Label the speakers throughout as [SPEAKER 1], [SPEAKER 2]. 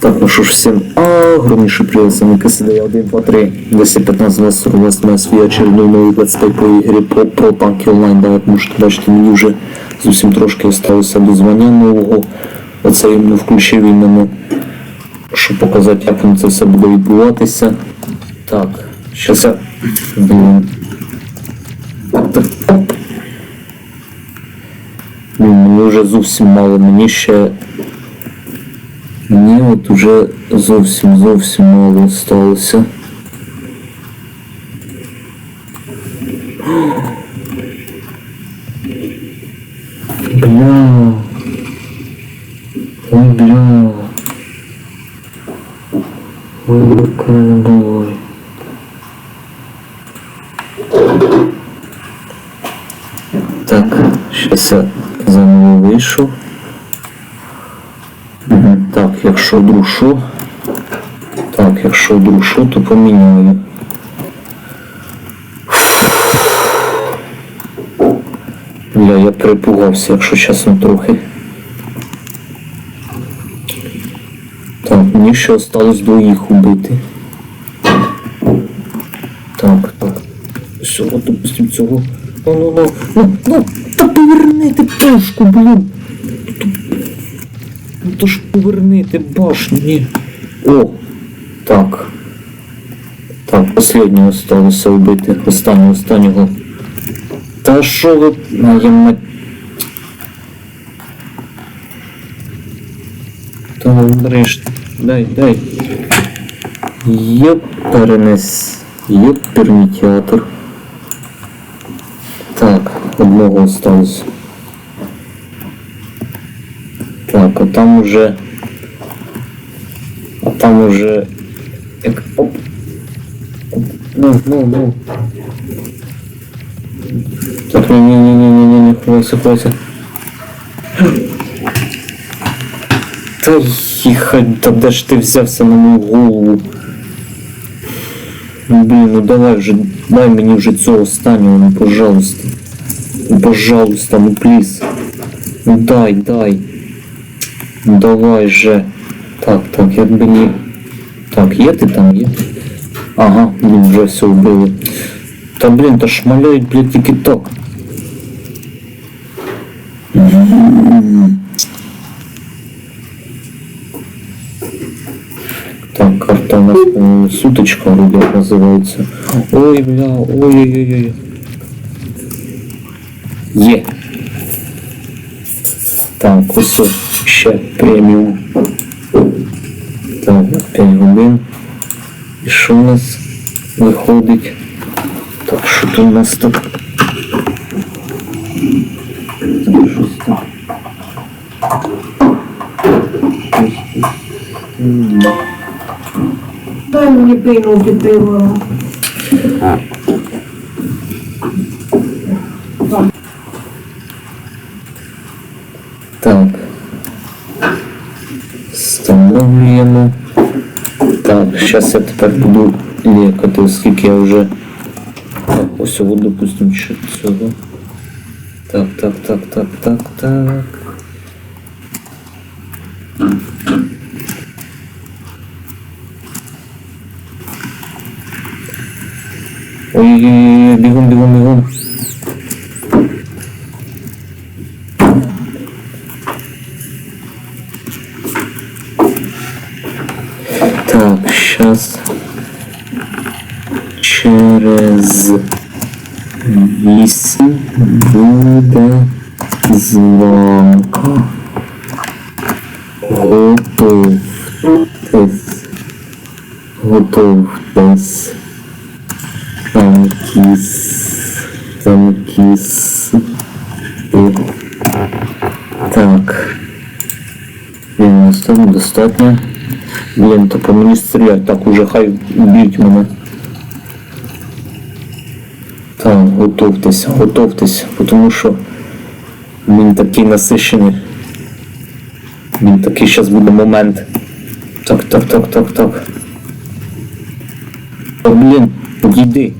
[SPEAKER 1] Так, ну що ж всім огромнейший привет, с вами КСД 1, 2, 3, 215, 28, свій очередной новий летсплей по ігрі про, про танки онлайн. Да, як можете бачити, мені вже зовсім трошки осталося до звання нового. Оце я іменно включив іменно, щоб показати, як воно це все буде відбуватися. Так, щас я... Блін. Так, так. Блін, мені вже зовсім мало, мені ще Мені от уже зовсім зовсім мало сталося. Бля. Ой, бля. Ой, бля. Так, сейчас я заново вийшов. Якщо друшу. Так, якщо друшу, то поміняю. Бля, я перепугався, якщо чесно трохи. Так, мені ще осталось двоїх убити. Так, так. Всього, допустим, цього. Ну, ну, ну, ну, ну, та поверни ти пушку, блін. Ну то ж поверни ти башню. О, так. Так, останнього сталося вбити. Останнього, останнього. Та що ви. Мать. Та Андреш, дай, дай. Єп, перенес. Єп, пермітіатор. Так, одного осталось. Так, а там уже. А там уже. Як... Оп. Оп. Ну, ну, ну. Так, ні, ні, ні, ні, ні, ні, ні, ховайся, ховайся. Та їхай, та де ж ти взявся на мою голову? Ну, блін, ну давай вже, дай мені вже цього останнього, ну пожалуйста. Ну, пожалуйста, ну пліз. Ну дай, дай. Ну давай же. Так, так, як би ні. Так, є ти там, є? Ага, блін, вже все вбили. Та блін, та шмаляють, блін, тільки так. Так, карта у нас по-моему, суточка вроде как называется. Ой, бля, ой-ой-ой. Є. Так, ось ще преміум. Так, 5 годин. І що у нас виходить? Так, що тут у нас тут? Так, щось там.
[SPEAKER 2] Дай мені пийну піти.
[SPEAKER 1] Встановлюємо. Так, зараз я тепер буду лікати, оскільки я вже. Так, ось його, допустимо, ще цього. Так, так, так, так, так, так. Ой-ой-ой, бігом, бігом, бігом. Сейчас через вісім буде звонка. Готовтесь. Готовтесь. Танкіс. Танкіс. Так. Блін, нас там достатньо. Блін, то по мені стрілять, так уже хай б'ють мене. Так, готовтесь, готовтесь, тому що він такий насищений. Він такий зараз буде момент. Так, так, так, так, так. О, блін, підійди.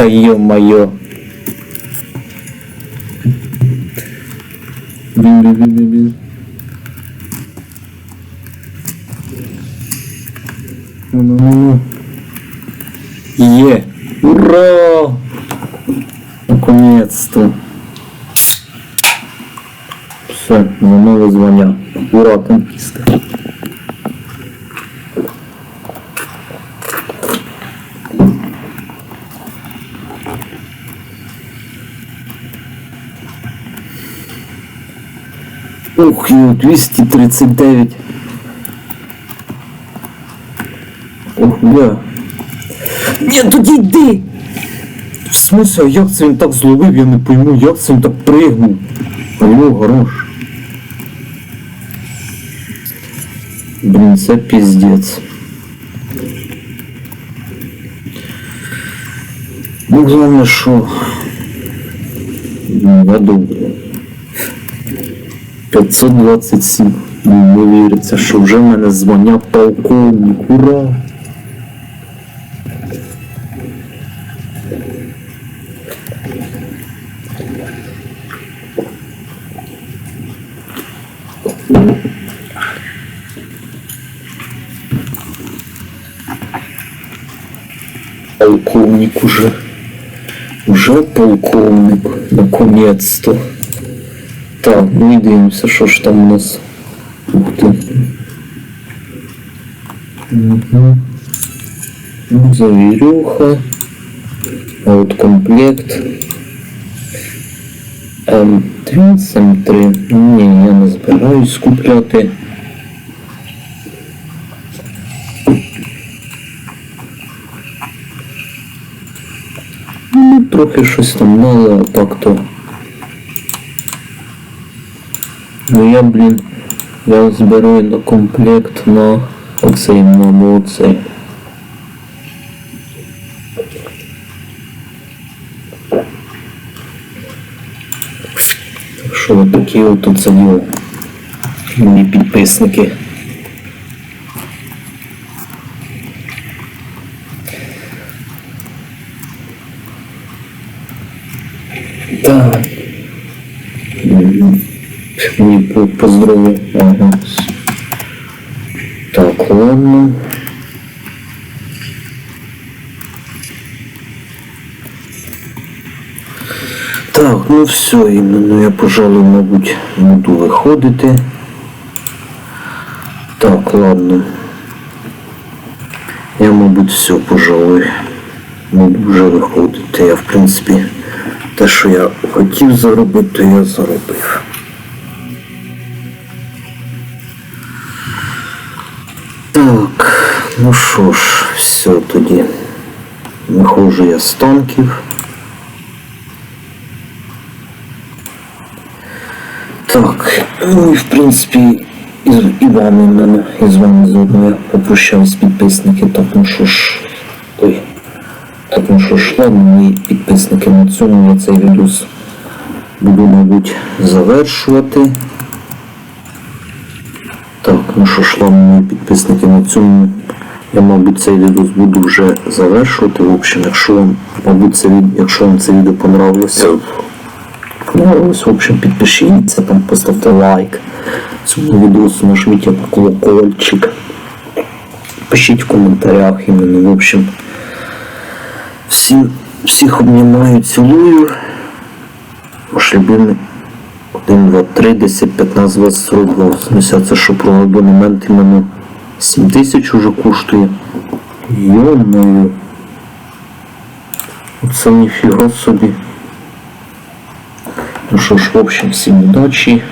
[SPEAKER 1] Та ё-моё. Е! Ура! Наконец-то. Все, за новое звання. Ура, конкиста. Ух, ё, 239. Ух, бля. Ні, тоді йди! В смысле, а як це він так зловив, я не пойму, як це він так пригнув. Алло, хорош. Блін, це піздець. Ну, головне, що... Ну, я добре. 527. Ну, не віриться, що вже в мене звання полковник. Ура! Полковник уже. Уже полковник. Наконец-то. Так, ну і дивимося, що ж там у нас. Ух ти. Угу. Ну, завірюха. А от комплект. М Twins M3. Ні, я не збираюсь купляти. Ну, трохи щось там мало, а так то. Ну я, блін, я зберу на комплект на оцей на. Так що такі от оце діло. Мої підписники. Так. Мгм. Мені по-. Ага. Так, ладно. Так, ну все, іменно я, пожалуй, мабуть, буду виходити. Так, ладно. Я, мабуть, все, пожалуй. Буду вже виходити. Я, в принципі, те, що я хотів заробити, то я заробив. Ну що ж, все тоді. Виходжу я з танків. Так, ну в принципі, і, і вами мене, з вами заодно я попрощаюсь підписники, так ну що ж. Ой. Так ну що ж, ладно, мої підписники на цьому я цей відос буду, мабуть, завершувати. Так, ну що ж, ладно, мої підписники на цьому. Я, мабуть, цей відео буду вже завершувати. В общем, якщо вам, мабуть, це якщо вам це відео понравилося, понравилось, в общем, підпишіться, там поставте лайк цьому відео, нажміть на колокольчик. Пишіть в коментарях іменно, в общем. Всім, всіх обнімаю, цілую. Ваш любимий 1, 2, 3, 10, 15, 20, 42, 80. Це що про абонемент іменно 7 тисяч уже коштує. Йо-моє. Це ніфіга собі. Ну що ж, в общем, всім удачі.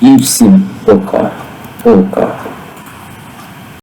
[SPEAKER 1] І всім пока. Пока.